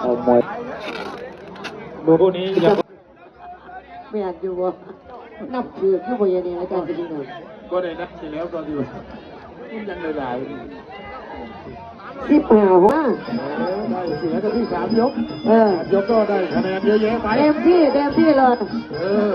เอามวยดูคู่นี้ยังไม่อยากอยู่บ่นับถืออยู่บ่อยังนี้อาจารย์สิรินนท์ก็ได้นัดไปแล้วตอนที่ว่ามันยังหลายสิบห้าหัวๆได้เสียกันที่สามยกเออสามยกก็ได้คะแนนเยอะแยะไปเต็มที่เต็มที่เลยเออ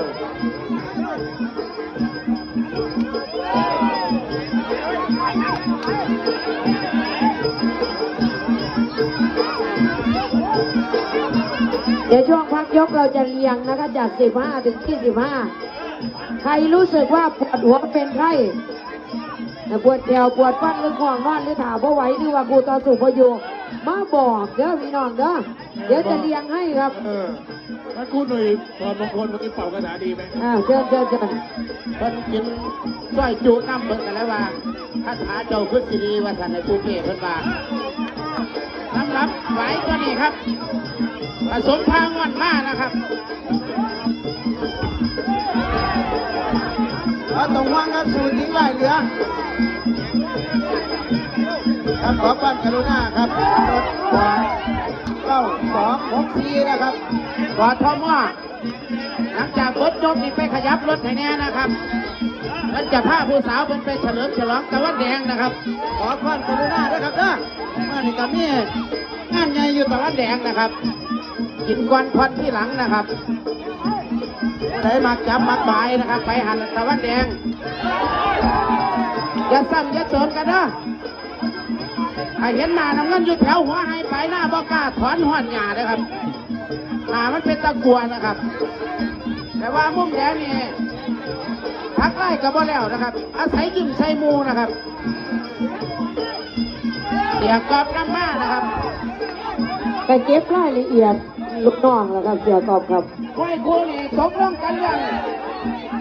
ดี๋ยวช่วงพักยกเราจะเรียงนะคะจาก 15 ถึง 25 ใครรู้สึกว่าปวดหัวเป็นไข้แต่ปวดแขวปวดฟันหรือง่วงนอนหรือถามว่าไหวหรือว่ากูต่อสู้พอยู่มาบอกเด้อพี่น้องเด้อเดี๋ยวจะเรียงให้ครับเออถ้าคู่หนุ่ยพรมงคลเมื่อกี้เป่ากระถาดีไหมอ่าเชิญเชิญเชิญเพิ่นกินสร้อยจูน้ำเบิ่งกันแล้วว่าคาถาเจ้าพุทธศิรีว่าสันในภูเก็ตเพิ่นว่า สำหรับไหวตัวนี้ครับผสมพางวันมากนะครับเอาตรงว่างครับสูตรทิ้งไหลเหลือครับขอความกรุณาครับรถขวาเก้าสองหกสี่นะครับกอทม หลังจากรถยกนี่ไปขยับรถให้แน่นะครับ มันจะพาผู้สาวเป็นไปเฉลิมฉลองตะวันแดงนะครับ ขอความกรุณาด้วยครับเด้อมานี่กับนี่งานใหญ่อยู่ตะวันแดงนะครับ กินก่อนพอนที่หลังนะครับเลยมักจับมักบายนะครับ ไปหันตะวันแดงอย่าซ้ำอย่าโจนกันนะถ้าเห็นหน้าน้ำเงินอยู่แถวหัวให้ไปหน้าบอกล้าถอนหัวหญ้านะครับหน้ามันเป็นตะกัวนะครับ แต่ว่ามุมแดงนี่ทักไล่กับบ่แล้วนะครับ อาศัยยิ้มใส่หมูนะครับเสียงกรอบน้ำมานะครับไปเก็บรายละเอียดลูกน้องแล้วครับเสียกอบครับห้อยคู่นี่ตกลงกันเรื่อง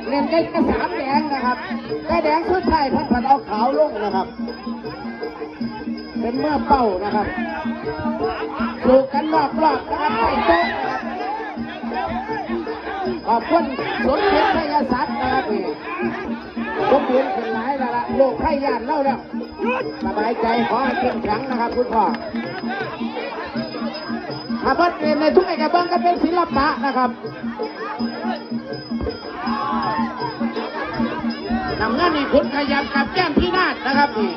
เล่นกันกระสามแดงนะครับกระแดงสุดท้ายเพันผันเอาขาวลงนะครับ เป็นเมื่อเป้านะครับลูกกันรอบรอบๆนะครับไปโต๊ะนะครับข อบคุณสมเด็จพระยาสัตว์นะครับนี่สมเด็จเป็นหลายแล้วละโลกไข่ยานเล่าแล้วสบายใจขอให้เข้มแข็งนะครับคุณพ่อถ้าบดเรียนในทุกไอ้กเบื้งก็เป็นศิลปะนะครับนำเงินนี่คุณขยับกับแก้มพี่นาดนะครับนี่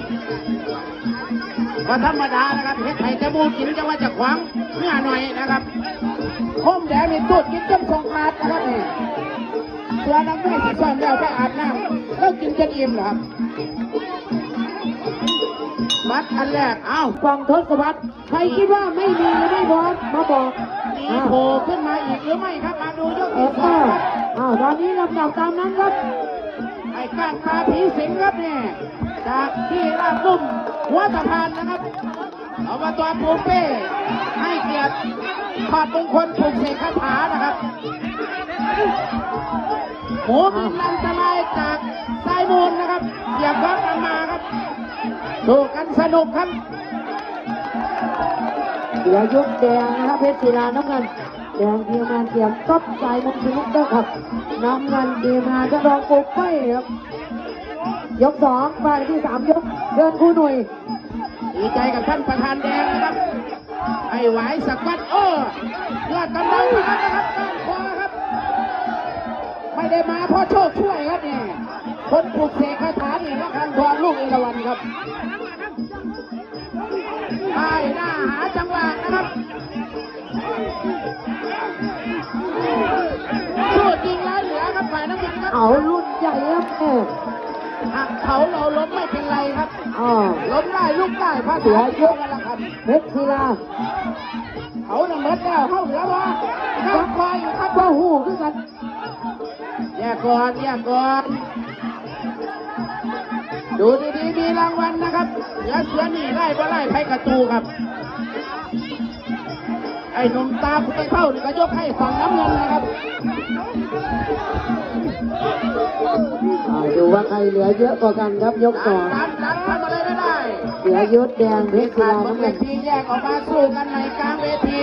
ก็ธรรมดานะครับเฮ็ดไข่จะมูกินจะว่าจะขวางเนื้อหน่อยนะครับโคมแดงนี่ตูดกินจนสงกรานต์นะครับนี่เสือนักมวยที่ซ่อนแล้วไปอาบน้ำแล้วกินจนอิ่มเหรอครับมัดอันแรก เอ้าฟังทศวรรษใครคิดว่าไม่มีไม่พร้อมมาบอกมีอ้าวโผล่ขึ้นมาอีกหรือไม่ครับ มาดูยกเอที่อสองครับอ้าวตอนนี้ลำดับตามนั้นครับ ไอ้ก้างปลาผีสิงครับเนี่ยจากที่ราบนุ่ม หัวตะพานนะครับเอามาตัวปูเป้ให้เกียรติขอดมงคลปลุกเสกคาถานะครับหมูบินอันตรายจากสายมูลนะครับอย่าก้อนกันมาครับสู้กันสนุกครับเสียยุคแดงนะครับเพชรศิลาน้ำเงินแดงเทียมงานเตรียมต๊อบสายมุกสนุกเตอร์ครับน้ำเงินเทียมงานจะรองปุ๊บไปครับ ยกสองไปที่สามยก เดินคู่หนุ่ยดีใจกับท่านประธานแดงนะครับไอ้หวสักวัดโอ้ยอดกำลังมานะครับก้านคอครับ ไม่ได้มาเพราะโชคช่วยครับเนี่ยคนปลุกเสกคาถานี่ละคันทองลูกเอราวันครับไปหน้าหาจังหวะนะครับสู้จริงแล้วเหลือครับฝ่ายน้ำเงินครับเอารุ่นใหญ่ครับแม่ หักเขาเราล้มไม่เป็นไรครับอ๋อล้มได้ลูกได้ภาษาเยอะกันละครับเพชรศิลาเขาน่ะเมดแล้วเข้าเหลือวะเข้าคอยอยู่ครับก็หูคือกันแยกก่อนแยกก่อนดูดีๆมีรางวัลนะครับเสือเสือนี่ไล่บ่ไล่ไพ่กระตูครับไอ้หนุ่มตาไปเข้านี่ก็ยกให้ฝั่งน้ำเงินนะครับ อ่าดูว่าใครเหลือเยอะกว่ากันครับยกสองดันดันทำอะไรไม่ได้เสียยุทธแดงเพชรศิขาดลาบนน้ำเวเงินทีแยกออกมาสู้กันในกลางเวที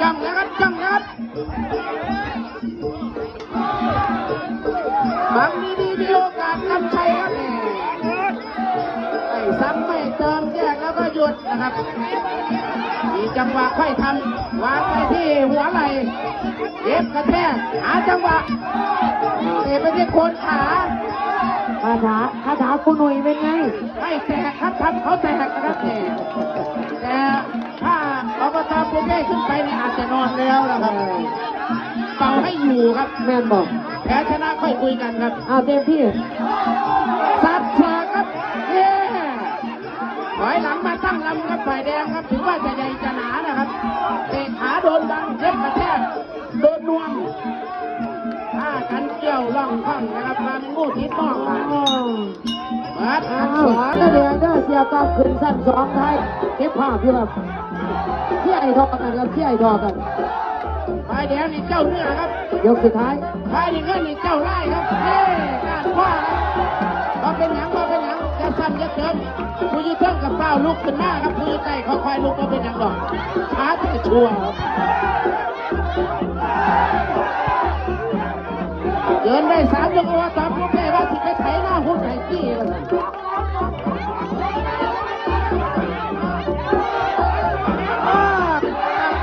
จังนะครับจังนะครับบังดีๆมีโอกาสนำชัยครับไม่ซ้ำไม่เติมแยกแล้ว ดนะครับดีจังหวะค่อยทำวางไปที่หัวไหล่เย็บกระแทกหาจังหวะเตะไปที่โคนขาคาถาคาถาคุณหนุ่ยเป็นไงไม่แตกครับทำเขาแตกนะครับเนี่ยแต่ถ้าอบตปูเป้ขึ้นไปเนี่ยอาจจะนอนแล้วนะครับเป่าให้อยู่ครับแม่นบอกแพ้ชนะค่อยคุยกันครับเอาเต็มที่สับสอกครับเย้ถอยหลังมา ตั้งลำครับฝ่ายแดงครับ ถือว่าจะใหญ่จะหนานะครับเตะขาโดนบังเย็บกระแทกโดนนวมถ้ากันเกี่ยวล่องข้างนะครับมาเป็นงูทิศมองมาอ้าวเปิดอ้าอันวสอนเดี๋ยวเดี๋ยวเสียกอบขึ้นสั้นสองไทยเก็บภาพอยู่ครับเที่ยไอ้ทอกันครับเที่ยไอ้ทอกันฝ่ายแดงนี่เจ้าเนื้อครับยกสุดท้ายฝ่ายนี่เงินนี่เจ้าไร่ครับเย้การคว้าครับก็เป็นหยังก็เป็ นหยังจะซ้ำจะเติมผู้อยืดเทิงกับเป้าลุกขึ้นมาครับผู้อยืดใต้ค่อยๆลุกก็เป็นหยังหรอกช้าที่จะชัวร์ครับเดินได้สามยกโอวตามผู้แพ้ว่าสิไปไถหน้าหุ้นไหนจี้กัน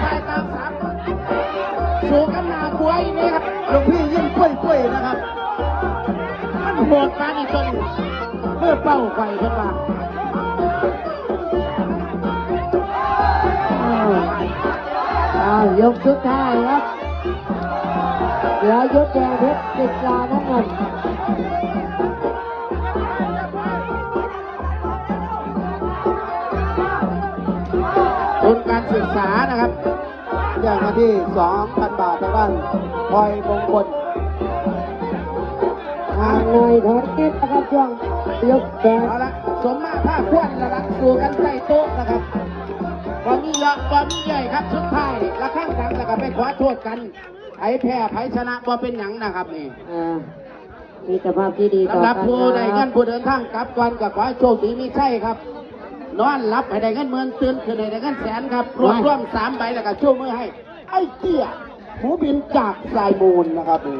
ไปตามสามสู่กันหนาบวยนี่ครับหลวงพี่ยิ้มปุ้ยปุ้ยๆนะครับ มันโหดมาอีกจน เมื่อเป้าไฟเพิ่นว่าอ้าวอ้ายกสุดท้ายครับเหลือยุดแดงเพชรติดลาน้ำเงินทุนการศึกษานะครับแจ้งมาที่ 2,000 บาททางด้านพลอยมงคล ทางหน่วยถอนเก็บนะครับช่วงยกแดงเอาละสมมาผ้าควนละละสู่กันใต้โต๊ะนะครับบอมีเยอะบอมีใหญ่ครับสุดท้ายละข้างดังแล้วก็ไปขอโทษกันไผแพ้ไผชนะบ่เป็นหยังนะครับนี่อ่ามีแต่ภาพที่ดีต่อสำหรับกันผู้ใดคเงิรันบผู้เดินทางกลับก่อนกับขอให้โชคดีมีใช่ครับ นอนหลับให้ได้เงินหมื่นตื่นขึ้นให้ได้เงินแสนครับรวมรวมสามใบแล้วก็ช่วมือให้ ไอ้เตี้ยหมูบินจากสายมูลนะครับนี่